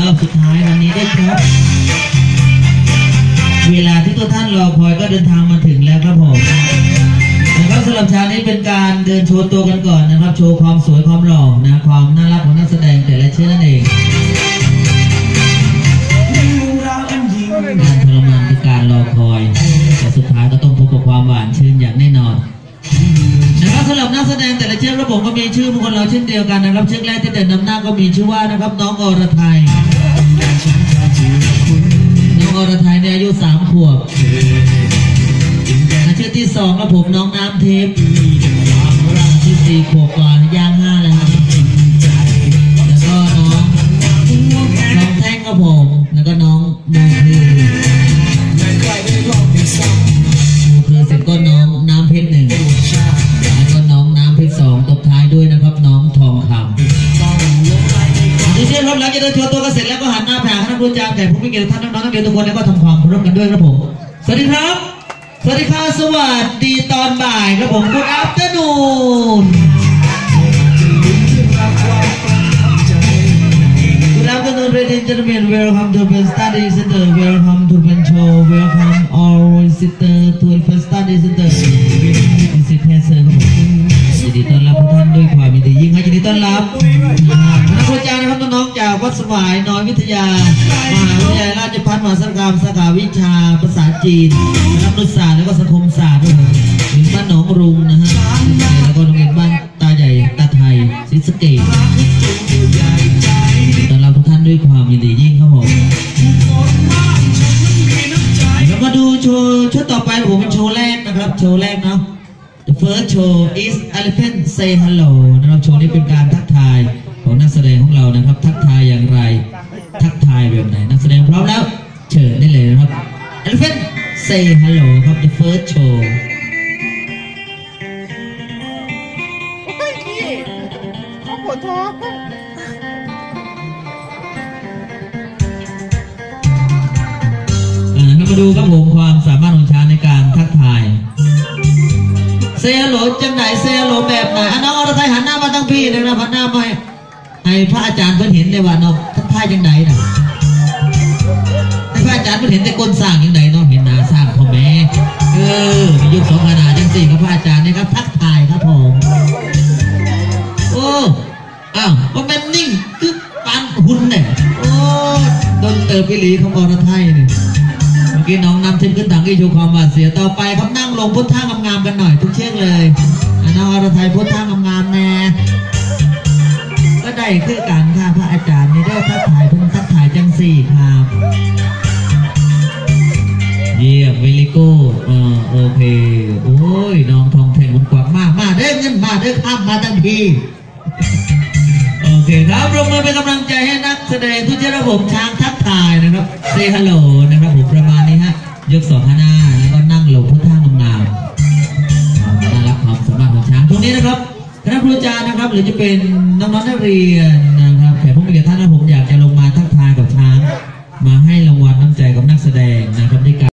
รอบสุดท้ายวันนี้ด้วยครับ เวลาที่ตัวท่านรอคอยก็เดินทางมาถึงแล้วครับผมนะครับสำหรับเช้านี้เป็นการเดินโชว์ตัวกันก่อนนะครับ โชว์ความสวยความหล่อนะความน่ารักของนักแสดงแต่ละชื่อนั่นเองการทรมานคือการรอคอยแต่สุดท้ายก็ต้องพบกับความหวานชื่นอย่างแน่นอน นะครับสำหรับนักแสดงแต่ละเชือกระบบก็มีชื่อบุคคลเราเช่นเดียวกันนะครับ เชือกแรกที่เดินนำหน้าก็มีชื่อว่านะครับน้องอรไทยน้องอรไทยเนี่ยอายุสามขวบเชือกที่สองครับผมน้องน้ำเทพย์ชื่สี่ขวบกว่าย่างห้าแล้วครับแล้วก็น้องน้องแท่งครับผมแล้วก็น้องโมคือ จรถหลังจากเดินทัวร์ตัวกันเสร็จแล้วก็หันหน้าไปหาคณะครูอาจารย์แต่ผู้มีเกียรติท่านน้องๆนักเรียนทุกคนแล้วก็ทำความเคารพกันด้วยครับผม สวัสดีครับ สวัสดีครับสวัสดีตอนบ่ายครับผม Good afternoon Good afternoon ladies and gentlemen welcome to Pen Study Center welcome to Pen Show welcome all visitors to Pen Study Center visit Pen Center ครับผมยินดีต้อนรับทุกท่านด้วยความยินดียิ่งให้ยินดีต้อนรับ น้องๆจากวัดสวายน้อยวิทยา มหาวิทยาลัยราชภัฏมหาสารคามสาขาวิชาภาษาจีนนักศึกษาสตร์แล้วก็สังคมศาสตร์ด้วยครับถึงบ้านหนองรุงนะฮะแล้วก็โรงเรียนบ้านตาใหญ่ตาไทยศรีสเกษต้อนรับทุกท่านด้วยความยินดียิ่งครับผมแล้วมาดูโชว์ชุดต่อไปผมเป็นโชว์แรกนะครับ โชว์แรกเนาะ The first show is Elephant Say Hello นะครับ โชว์นี้เป็นการทักทาย ของนักแสดงของเรานะครับ ทักทายอย่างไร ทักทายแบบไหน นักแสดงพร้อมแล้ว เชิญได้เลยนะครับ Elephant Say Hello ครับ The first show เฮ้ยพี่เขาปวดท้องอ่าเรามาดูครับผมความสามารถของช้างในการทักทาย เซลโหลจังไหนเซลโหลแบบไหนอะน้องอรไทยหันหน้ามาตั้งพี่นะครับหันหน้ามา ให้พระอาจารย์เพิ่นเห็นได้ว่าน้องทักทายังไหนะให้พระอาจารย์เพิ่นเห็นแต่ก้นสร้างจังไหนเนาะเห็นหนาสร้างพ่อแม่เออยุคสองพันห้าจังสี่ครับพระอาจารย์นี่ครับทักทายครับผมโอ้อ้าวว่าแม่นนิ่งคือปานหุ่นเนี่ยโอ้โดนเติบไปหลีของอรไทยเนี่ยเมื่อกี้น้องนำทิพย์ขึ้นถังที่โชความหวาดเสียต่อไปครับนั่งลงพุทธท่างามๆกันหน่อยทุกเชือกเลยอน้องอรไทยพุทธท่างามๆแน่ ได้คือการค่ะพระอาจารย์นี่ได้ทักทายเพิ่งทักทายจังสี่ครับเยี่ยมเวลิโก้เออโอเคโอ้ยน้องทองแทงบุญกวางมากมาเด้เงินมาเด้อข้ามมาทันทีโอเคครับรบมือเป็นกำลังใจให้นักแสดงทุกเจ้าระบบช้างทักทายนะครับเซฮัลโหลนะครับผมประมาณนี้ฮะยกสองข้างหน้า รูอาจารย์นะครับ หรือจะเป็นน้องๆนักเรียนนะครับแขกผู้มีเกียรติท่านนะผมอยากจะลงมาทักทายกับช้างมาให้รางวัลน้ำใจกับนักแสดงนะ